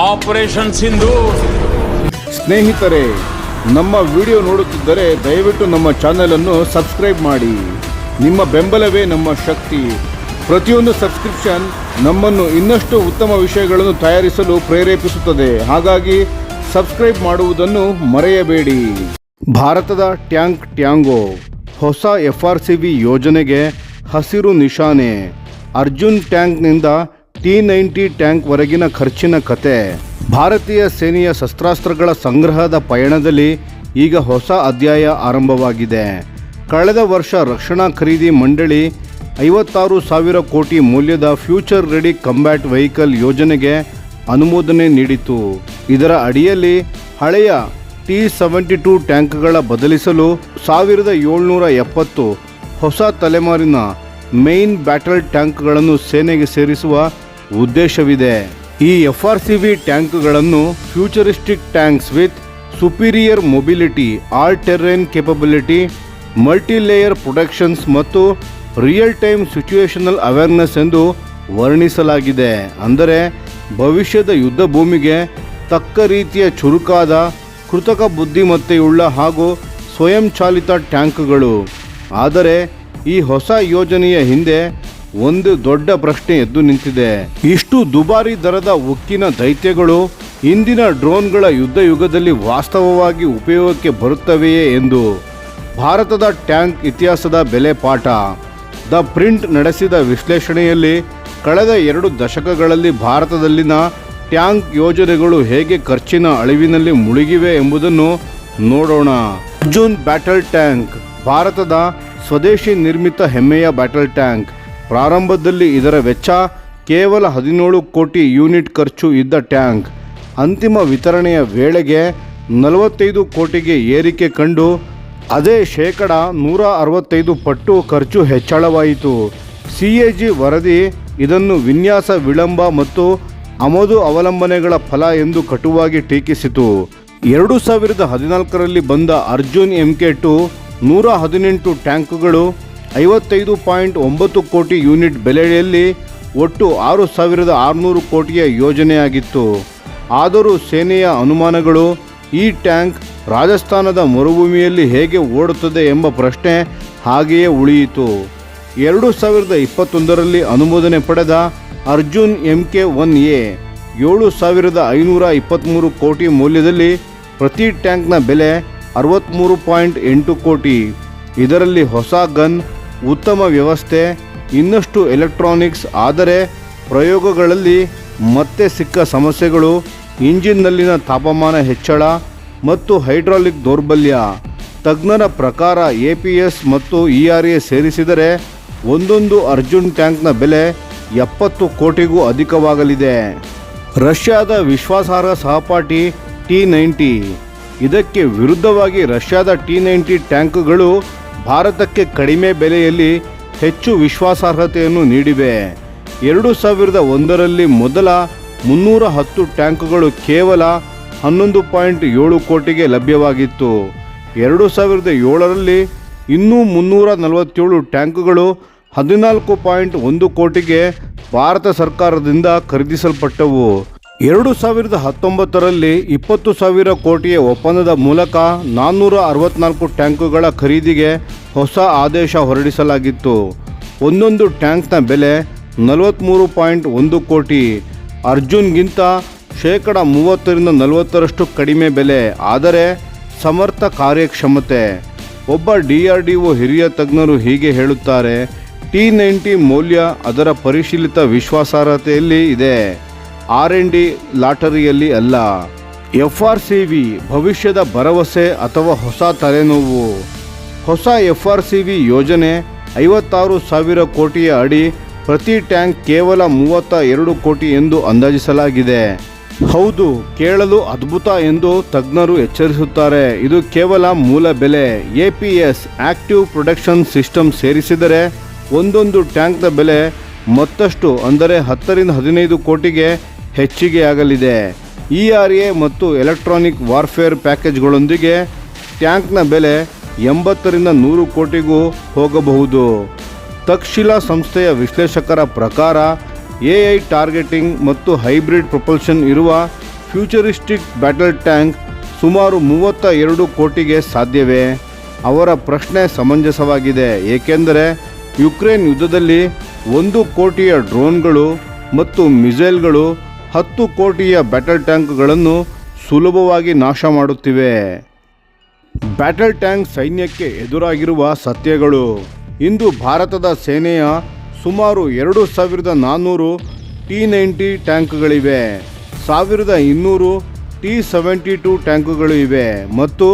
Operation Sindhu. ಸ್ನೇಹಿತರೆ, ನಮ್ಮ video ನೋಡುತ್ತಿದ್ದರೆ ದಯವಿಟ್ಟು ನಮ್ಮ ಚಾನೆಲ್ ಅನ್ನು ಸಬ್ಸ್ಕ್ರೈಬ್ ಮಾಡಿ. ನಿಮ್ಮ ಬೆಂಬಲವೇ ನಮ್ಮ ಶಕ್ತಿ. ಪ್ರತಿಯೊಂದು ಸಬ್ಸ್ಕ್ರಿಪ್ಷನ್ ನಮ್ಮನ್ನು ಇನ್ನಷ್ಟು ಉತ್ತಮ ವಿಷಯಗಳನ್ನು ತಯಾರಿಸಲು ಪ್ರೇರೇಪಿಸುತ್ತದೆ. ಹಾಗಾಗಿ ಸಬ್ಸ್ಕ್ರೈಬ್ ಮಾಡುವುದನ್ನು ಮರೆಯಬೇಡಿ. ಭಾರತದ ಟ್ಯಾಂಕ್ ಟ್ಯಾಂಗೋ ಹೊಸ ಎಫ್ ಆರ್ ಸಿ ಬಿ ಯೋಜನೆಗೆ ಹಸಿರು ನಿಶಾನೆ. ಅರ್ಜುನ್ ಟ್ಯಾಂಕ್ನಿಂದ ಟಿ ನೈಂಟಿ ಟ್ಯಾಂಕ್ ವರೆಗಿನ ಖರ್ಚಿನ ಕತೆ. ಭಾರತೀಯ ಸೇನೆಯ ಶಸ್ತ್ರಾಸ್ತ್ರಗಳ ಸಂಗ್ರಹದ ಪಯಣದಲ್ಲಿ ಈಗ ಹೊಸ ಅಧ್ಯಾಯ ಆರಂಭವಾಗಿದೆ. ಕಳೆದ ವರ್ಷ ರಕ್ಷಣಾ ಖರೀದಿ ಮಂಡಳಿ ಐವತ್ತಾರು ಸಾವಿರ ಕೋಟಿ ಮೌಲ್ಯದ ಫ್ಯೂಚರ್ ರೆಡಿ ಕಂಬ್ಯಾಟ್ ವೆಹಿಕಲ್ ಯೋಜನೆಗೆ ಅನುಮೋದನೆ ನೀಡಿತು. ಇದರ ಅಡಿಯಲ್ಲಿ ಹಳೆಯ ಟಿ ಸೆವೆಂಟಿ ಟೂ ಟ್ಯಾಂಕ್ಗಳ ಬದಲಿಸಲು ಸಾವಿರದ ಏಳ್ನೂರ ಎಪ್ಪತ್ತು ಹೊಸ ತಲೆಮಾರಿನ ಮೇನ್ ಬ್ಯಾಟಲ್ ಟ್ಯಾಂಕ್ಗಳನ್ನು ಸೇನೆಗೆ ಸೇರಿಸುವ ಉದ್ದೇಶವಿದೆ. ಈ F R C B ಟ್ಯಾಂಕ್ಗಳನ್ನು futuristic tanks with superior mobility, all terrain capability, multilayer productions ಮತ್ತು ರಿಯಲ್ ಟೈಮ್ ಸಿಚುಯೇಷನಲ್ ಅವೇರ್ನೆಸ್ ಎಂದು ವರ್ಣಿಸಲಾಗಿದೆ. ಅಂದರೆ ಭವಿಷ್ಯದ ಯುದ್ಧ ಭೂಮಿಗೆ ತಕ್ಕ ರೀತಿಯ ಚುರುಕಾದ, ಕೃತಕ ಬುದ್ಧಿಮತ್ತೆಯುಳ್ಳ ಹಾಗೂ ಸ್ವಯಂಚಾಲಿತ ಟ್ಯಾಂಕ್ಗಳು. ಆದರೆ ಈ ಹೊಸ ಯೋಜನೆಯ ಹಿಂದೆ ಒಂದು ದೊಡ್ಡ ಪ್ರಶ್ನೆ ಎದ್ದು ನಿಂತಿದೆ. ಇಷ್ಟು ದುಬಾರಿ ದರದ ಉಕ್ಕಿನ ದೈತ್ಯಗಳು ಇಂದಿನ ಡ್ರೋನ್ಗಳ ಯುದ್ಧ ಯುಗದಲ್ಲಿ ವಾಸ್ತವವಾಗಿ ಉಪಯೋಗಕ್ಕೆ ಬರುತ್ತವೆಯೇ ಎಂದು ಭಾರತದ ಟ್ಯಾಂಕ್ ಇತಿಹಾಸದ ಬೆಲೆ ಪಾಠ. ದ ಪ್ರಿಂಟ್ ನಡೆಸಿದ ವಿಶ್ಲೇಷಣೆಯಲ್ಲಿ ಕಳೆದ ಎರಡು ದಶಕಗಳಲ್ಲಿ ಭಾರತದಲ್ಲಿನ ಟ್ಯಾಂಕ್ ಯೋಜನೆಗಳು ಹೇಗೆ ಖರ್ಚಿನ ಅಳಿವಿನಲ್ಲಿ ಮುಳುಗಿವೆ ಎಂಬುದನ್ನು ನೋಡೋಣ. ಅರ್ಜುನ್ ಬ್ಯಾಟಲ್ ಟ್ಯಾಂಕ್, ಭಾರತದ ಸ್ವದೇಶಿ ನಿರ್ಮಿತ ಹೆಮ್ಮೆಯ ಬ್ಯಾಟಲ್ ಟ್ಯಾಂಕ್ ಪ್ರಾರಂಭದಲ್ಲಿ ಇದರ ವೆಚ್ಚ ಕೇವಲ ಹದಿನೇಳು ಕೋಟಿ ಯೂನಿಟ್ ಖರ್ಚು ಇದ್ದ ಟ್ಯಾಂಕ್. ಅಂತಿಮ ವಿತರಣೆಯ ವೇಳೆಗೆ ನಲವತ್ತೈದು ಕೋಟಿಗೆ ಏರಿಕೆ ಕಂಡು ಅದೇ ಶೇಕಡ ನೂರ ಅರವತ್ತೈದು ಪಟ್ಟು ಖರ್ಚು ಹೆಚ್ಚಳವಾಯಿತು. ಸಿ ಎ ಜಿ ವರದಿ ಇದನ್ನು ವಿನ್ಯಾಸ ವಿಳಂಬ ಮತ್ತು ಆಮದು ಅವಲಂಬನೆಗಳ ಫಲ ಎಂದು ಕಟುವಾಗಿ ಟೀಕಿಸಿತು. ಎರಡು ಸಾವಿರದ ಹದಿನಾಲ್ಕರಲ್ಲಿ ಬಂದ ಅರ್ಜುನ್ ಎಂ ಕೆ ಟು ನೂರ ಹದಿನೆಂಟು ಟ್ಯಾಂಕ್ಗಳು ಐವತ್ತೈದು ಪಾಯಿಂಟ್ ಒಂಬತ್ತು ಕೋಟಿ ಯೂನಿಟ್ ಬೆಲೆಯಲ್ಲಿ ಒಟ್ಟು ಆರು ಸಾವಿರದ ಆರುನೂರು ಕೋಟಿಯ ಯೋಜನೆಯಾಗಿತ್ತು. ಆದರೂ ಸೇನೆಯ ಅನುಮಾನಗಳು ಈ ಟ್ಯಾಂಕ್ ರಾಜಸ್ಥಾನದ ಮರುಭೂಮಿಯಲ್ಲಿ ಹೇಗೆ ಓಡುತ್ತದೆ ಎಂಬ ಪ್ರಶ್ನೆ ಹಾಗೆಯೇ ಉಳಿಯಿತು. ಎರಡು ಸಾವಿರದ ಇಪ್ಪತ್ತೊಂದರಲ್ಲಿ ಅನುಮೋದನೆ ಪಡೆದ Arjun M K one A ಏಳು ಸಾವಿರದ ಐನೂರ ಇಪ್ಪತ್ತ್ಮೂರು ಕೋಟಿ ಮೌಲ್ಯದಲ್ಲಿ ಪ್ರತಿ ಟ್ಯಾಂಕ್ನ ಬೆಲೆ ಅರವತ್ತ್ಮೂರು ಪಾಯಿಂಟ್ ಎಂಟು ಕೋಟಿ. ಇದರಲ್ಲಿ ಹೊಸ ಗನ್ ಉತ್ತಮ ವ್ಯವಸ್ಥೆ, ಇನ್ನಷ್ಟು ಎಲೆಕ್ಟ್ರಾನಿಕ್ಸ್ ಆದರೆ ಪ್ರಯೋಗಗಳಲ್ಲಿ ಮತ್ತೆ ಸಿಕ್ಕ ಸಮಸ್ಯೆಗಳು, ಇಂಜಿನ್ನಲ್ಲಿನ ತಾಪಮಾನ ಹೆಚ್ಚಳ ಮತ್ತು ಹೈಡ್ರಾಲಿಕ್ ದೌರ್ಬಲ್ಯ. ತಜ್ಞರ ಪ್ರಕಾರ ಎ ಪಿ ಎಸ್ ಮತ್ತು ಇ ಆರ್ ಎ ಸೇರಿಸಿದರೆ ಒಂದೊಂದು ಅರ್ಜುನ್ ಟ್ಯಾಂಕ್ನ ಬೆಲೆ ಎಪ್ಪತ್ತು ಕೋಟಿಗೂ ಅಧಿಕವಾಗಲಿದೆ. ರಷ್ಯಾದ ವಿಶ್ವಾಸಾರ್ಹ ಸಹಪಾಠಿ ಟಿ ನೈಂಟಿ. ಇದಕ್ಕೆ ವಿರುದ್ಧವಾಗಿ ರಷ್ಯಾದ ಟಿ ನೈಂಟಿ ಟ್ಯಾಂಕ್ಗಳು ಭಾರತಕ್ಕೆ ಕಡಿಮೆ ಬೆಲೆಯಲ್ಲಿ ಹೆಚ್ಚು ವಿಶ್ವಾಸಾರ್ಹತೆಯನ್ನು ನೀಡಿವೆ. ಎರಡು ಸಾವಿರದ ಒಂದರಲ್ಲಿ ಮೊದಲ ಮುನ್ನೂರ ಹತ್ತು ಟ್ಯಾಂಕ್ಗಳು ಕೇವಲ ಹನ್ನೊಂದು ಪಾಯಿಂಟ್ ಏಳು ಕೋಟಿಗೆ ಲಭ್ಯವಾಗಿತ್ತು. ಎರಡು ಸಾವಿರದ ಏಳರಲ್ಲಿ ಇನ್ನೂ ಮುನ್ನೂರ ನಲವತ್ತೇಳು ಟ್ಯಾಂಕ್ಗಳು ಹದಿನಾಲ್ಕು ಪಾಯಿಂಟ್ ಒಂದು ಕೋಟಿಗೆ ಭಾರತ ಸರ್ಕಾರದಿಂದ ಖರೀದಿಸಲ್ಪಟ್ಟವು. ಎರಡು ಸಾವಿರದ ಹತ್ತೊಂಬತ್ತರಲ್ಲಿ ಇಪ್ಪತ್ತು ಸಾವಿರ ಕೋಟಿಯ ಒಪ್ಪಂದದ ಮೂಲಕ ನಾನ್ನೂರ ಅರವತ್ನಾಲ್ಕು ಟ್ಯಾಂಕುಗಳ ಖರೀದಿಗೆ ಹೊಸ ಆದೇಶ ಹೊರಡಿಸಲಾಗಿತ್ತು. ಒಂದೊಂದು ಟ್ಯಾಂಕ್ನ ಬೆಲೆ ನಲವತ್ತ್ಮೂರು ಪಾಯಿಂಟ್ ಒಂದು ಕೋಟಿ. ಅರ್ಜುನ್ಗಿಂತ ಶೇಕಡ ಮೂವತ್ತರಿಂದ ನಲವತ್ತರಷ್ಟು ಕಡಿಮೆ ಬೆಲೆ, ಆದರೆ ಸಮರ್ಥ ಕಾರ್ಯಕ್ಷಮತೆ. ಒಬ್ಬ ಡಿ ಆರ್ ಡಿ ಒ ಹಿರಿಯ ತಜ್ಞರು ಹೀಗೆ ಹೇಳುತ್ತಾರೆ, ಟಿ ನೈಂಟಿ ಮೌಲ್ಯ ಅದರ ಪರಿಶೀಲಿತ ವಿಶ್ವಾಸಾರ್ಹತೆಯಲ್ಲಿ ಇದೆ. ಆರ್ ಎನ್ ಡಿ ಲಾಟರಿಯಲ್ಲಿ ಅಲ್ಲ, ಎಫ್ ಆರ್ ಸಿ ವಿ ಭವಿಷ್ಯದ ಭರವಸೆ ಅಥವಾ ಹೊಸ ತಲೆನೋವು. ಹೊಸ ಎಫ್ ಆರ್ ಸಿ ವಿ ಯೋಜನೆ ಐವತ್ತಾರು ಸಾವಿರ ಕೋಟಿಯ ಅಡಿ, ಪ್ರತಿ ಟ್ಯಾಂಕ್ ಕೇವಲ ಮೂವತ್ತ ಎರಡು ಕೋಟಿ ಎಂದು ಅಂದಾಜಿಸಲಾಗಿದೆ. ಹೌದು, ಕೇಳಲು ಅದ್ಭುತ ಎಂದು ತಜ್ಞರು ಎಚ್ಚರಿಸುತ್ತಾರೆ. ಇದು ಕೇವಲ ಮೂಲ ಬೆಲೆ. A P S active production system ಸೇರಿಸಿದರೆ ಒಂದೊಂದು ಟ್ಯಾಂಕ್ನ ಬೆಲೆ ಮತ್ತಷ್ಟು, ಅಂದರೆ ಹತ್ತರಿಂದ ಹದಿನೈದು ಕೋಟಿಗೆ ಹೆಚ್ಚಿಗೆಯಾಗಲಿದೆ ಇ ಆರ್ ಎ ಮತ್ತು ಎಲೆಕ್ಟ್ರಾನಿಕ್ ವಾರ್ಫೇರ್ ಪ್ಯಾಕೇಜ್ಗಳೊಂದಿಗೆ ಟ್ಯಾಂಕ್ನ ಬೆಲೆ ಎಂಬತ್ತರಿಂದ ನೂರು ಕೋಟಿಗೂ ಹೋಗಬಹುದು. ತಕ್ಷಿಲಾ ಸಂಸ್ಥೆಯ ವಿಶ್ಲೇಷಕರ ಪ್ರಕಾರ ಎ ಐ ಟಾರ್ಗೆಟಿಂಗ್ ಮತ್ತು ಹೈಬ್ರಿಡ್ ಪ್ರೊಪಲ್ಷನ್ ಇರುವ ಫ್ಯೂಚರಿಸ್ಟಿಕ್ ಬ್ಯಾಟಲ್ ಟ್ಯಾಂಕ್ ಸುಮಾರು ಮೂವತ್ತ ಎರಡು ಕೋಟಿಗೆ ಸಾಧ್ಯವೇ? ಅವರ ಪ್ರಶ್ನೆ ಸಮಂಜಸವಾಗಿದೆ. ಏಕೆಂದರೆ ಯುಕ್ರೇನ್ ಯುದ್ಧದಲ್ಲಿ ಒಂದು ಕೋಟಿಯ ಡ್ರೋನ್ಗಳು ಮತ್ತು ಮಿಸೈಲ್ಗಳು ಹತ್ತು ಕೋಟಿಯ ಬ್ಯಾಟಲ್ ಟ್ಯಾಂಕ್ಗಳನ್ನು ಸುಲಭವಾಗಿ ನಾಶ ಮಾಡುತ್ತಿವೆ. ಬ್ಯಾಟಲ್ ಟ್ಯಾಂಕ್ ಸೈನ್ಯಕ್ಕೆ ಎದುರಾಗಿರುವ ಸತ್ಯಗಳು. ಇಂದು ಭಾರತದ ಸೇನೆಯ ಸುಮಾರು ಎರಡು ಸಾವಿರದ ನಾನ್ನೂರು ಟಿ ನೈಂಟಿ ಟ್ಯಾಂಕ್ಗಳಿವೆ ಸಾವಿರದ ಇನ್ನೂರು ಟಿ ಸೆವೆಂಟಿ ಟು ಟ್ಯಾಂಕುಗಳು ಇವೆ ಮತ್ತು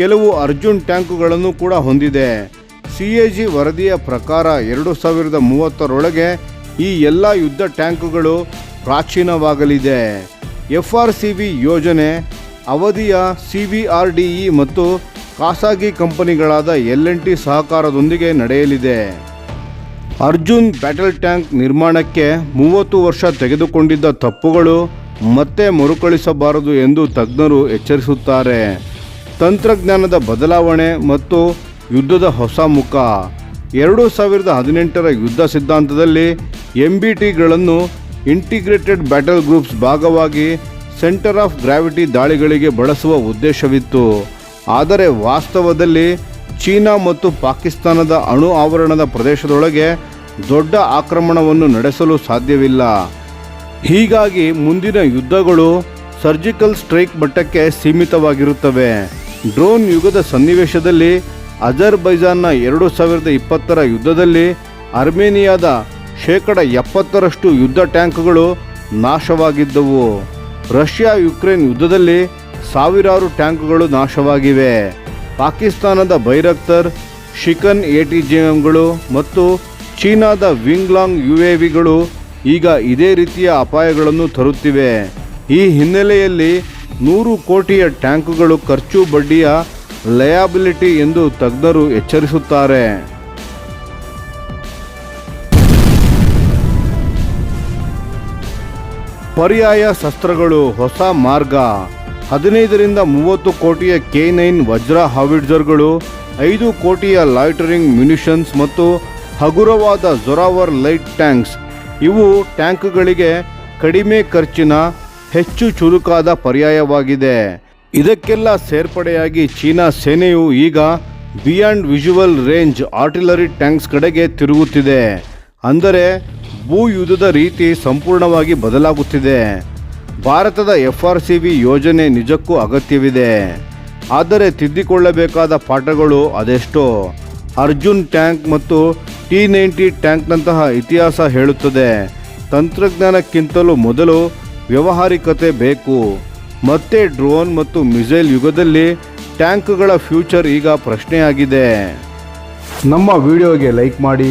ಕೆಲವು ಅರ್ಜುನ್ ಟ್ಯಾಂಕುಗಳನ್ನು ಕೂಡ ಹೊಂದಿದೆ. ಸಿ ಎ ಜಿ ವರದಿಯ ಪ್ರಕಾರ ಎರಡು ಸಾವಿರದ ಮೂವತ್ತರೊಳಗೆ ಈ ಎಲ್ಲ ಯುದ್ಧ ಟ್ಯಾಂಕುಗಳು ಪ್ರಾಚೀನವಾಗಲಿದೆ. ಎಫ್ ಆರ್ ಸಿ ಬಿ ಯೋಜನೆ ಅವಧಿಯ C V R D E ಮತ್ತು ಖಾಸಗಿ ಕಂಪನಿಗಳಾದ ಎಲ್ ಎನ್ ಟಿ ಸಹಕಾರದೊಂದಿಗೆ ನಡೆಯಲಿದೆ. ಅರ್ಜುನ್ ಬ್ಯಾಟಲ್ ಟ್ಯಾಂಕ್ ನಿರ್ಮಾಣಕ್ಕೆ ಮೂವತ್ತು ವರ್ಷ ತೆಗೆದುಕೊಂಡಿದ್ದ ತಪ್ಪುಗಳು ಮತ್ತೆ ಮರುಕಳಿಸಬಾರದು ಎಂದು ತಜ್ಞರು ಎಚ್ಚರಿಸುತ್ತಾರೆ. ತಂತ್ರಜ್ಞಾನದ ಬದಲಾವಣೆ ಮತ್ತು ಯುದ್ಧದ ಹೊಸ ಮುಖ. ಎರಡು ಸಾವಿರದ ಹದಿನೆಂಟರ ಯುದ್ಧ ಸಿದ್ಧಾಂತದಲ್ಲಿ ಎಂ ಬಿ ಟಿಗಳನ್ನು ಇಂಟಿಗ್ರೇಟೆಡ್ ಬ್ಯಾಟಲ್ ಗ್ರೂಪ್ಸ್ ಭಾಗವಾಗಿ ಸೆಂಟರ್ ಆಫ್ ಗ್ರಾವಿಟಿ ದಾಳಿಗಳಿಗೆ ಬಳಸುವ ಉದ್ದೇಶವಿತ್ತು. ಆದರೆ ವಾಸ್ತವದಲ್ಲಿ ಚೀನಾ ಮತ್ತು ಪಾಕಿಸ್ತಾನದ ಅಣು ಆವರಣದ ಪ್ರದೇಶದೊಳಗೆ ದೊಡ್ಡ ಆಕ್ರಮಣವನ್ನು ನಡೆಸಲು ಸಾಧ್ಯವಿಲ್ಲ. ಹೀಗಾಗಿ ಮುಂದಿನ ಯುದ್ಧಗಳು ಸರ್ಜಿಕಲ್ ಸ್ಟ್ರೈಕ್ ಮಟ್ಟಕ್ಕೆ ಸೀಮಿತವಾಗಿರುತ್ತವೆ. ಡ್ರೋನ್ ಯುಗದ ಸನ್ನಿವೇಶದಲ್ಲಿ ಅಜರ್ಬೈಜಾನ್ನ ಎರಡು ಸಾವಿರದ ಇಪ್ಪತ್ತರ ಯುದ್ಧದಲ್ಲಿ ಅರ್ಮೇನಿಯಾದ ಶೇಕಡ ಎಪ್ಪತ್ತರಷ್ಟು ಯುದ್ಧ ಟ್ಯಾಂಕ್ಗಳು ನಾಶವಾಗಿದ್ದವು. ರಷ್ಯಾ ಯುಕ್ರೇನ್ ಯುದ್ಧದಲ್ಲಿ ಸಾವಿರಾರು ಟ್ಯಾಂಕ್ಗಳು ನಾಶವಾಗಿವೆ. ಪಾಕಿಸ್ತಾನದ ಬೈರಕ್ತರ್ ಶಿಕನ್ ಎಟಿಜಿಎಂಗಳು ಮತ್ತು ಚೀನಾದ ವಿಂಗ್ಲಾಂಗ್ ಯು ಎ ವಿಗಳು ಈಗ ಇದೇ ರೀತಿಯ ಅಪಾಯಗಳನ್ನು ತರುತ್ತಿವೆ. ಈ ಹಿನ್ನೆಲೆಯಲ್ಲಿ ನೂರು ಕೋಟಿಯ ಟ್ಯಾಂಕ್ಗಳು ಖರ್ಚು ಬಡ್ಡಿಯ ಲಯಾಬಿಲಿಟಿ ಎಂದು ತಜ್ಞರು ಎಚ್ಚರಿಸುತ್ತಾರೆ. ಪರ್ಯಾಯ ಶಸ್ತ್ರಗಳು ಹೊಸ ಮಾರ್ಗ. ಹದಿನೈದರಿಂದ ಮೂವತ್ತು ಕೋಟಿಯ ಕೆ ನೈನ್ ವಜ್ರ ಹಾವಿಡ್ಜರ್ಗಳು, ಐದು ಕೋಟಿಯ ಲಾಯ್ಟರಿಂಗ್ ಮ್ಯುನಿಷನ್ಸ್ ಮತ್ತು ಹಗುರವಾದ ಜೊರಾವರ್ ಲೈಟ್ ಟ್ಯಾಂಕ್ಸ್. ಇವು ಟ್ಯಾಂಕ್ಗಳಿಗೆ ಕಡಿಮೆ ಖರ್ಚಿನ ಹೆಚ್ಚು ಚುರುಕಾದ ಪರ್ಯಾಯವಾಗಿದೆ. ಇದಕ್ಕೆಲ್ಲ ಸೇರ್ಪಡೆಯಾಗಿ ಚೀನಾ ಸೇನೆಯು ಈಗ beyond visual range artillery tanks ಕಡೆಗೆ ತಿರುಗುತ್ತಿದೆ. ಅಂದರೆ ಭೂ ಯುದ್ಧದ ರೀತಿ ಸಂಪೂರ್ಣವಾಗಿ ಬದಲಾಗುತ್ತಿದೆ. ಭಾರತದ ಎಫ್ ಆರ್ ಸಿ ಬಿ ಯೋಜನೆ ನಿಜಕ್ಕೂ ಅಗತ್ಯವಿದೆ. ಆದರೆ ತಿದ್ದಿಕೊಳ್ಳಬೇಕಾದ ಪಾಠಗಳು ಅದೆಷ್ಟೋ. ಅರ್ಜುನ್ ಟ್ಯಾಂಕ್ ಮತ್ತು ಟಿ ನೈಂಟಿ ಟ್ಯಾಂಕ್ನಂತಹ ಇತಿಹಾಸ ಹೇಳುತ್ತದೆ. ತಂತ್ರಜ್ಞಾನಕ್ಕಿಂತಲೂ ಮೊದಲು ವ್ಯವಹಾರಿಕತೆ ಬೇಕು. ಮತ್ತೆ ಡ್ರೋನ್ ಮತ್ತು ಮಿಸೈಲ್ ಯುಗದಲ್ಲಿ ಟ್ಯಾಂಕ್ಗಳ ಫ್ಯೂಚರ್ ಈಗ ಪ್ರಶ್ನೆಯಾಗಿದೆ. ನಮ್ಮ ವಿಡಿಯೋಗೆ ಲೈಕ್ ಮಾಡಿ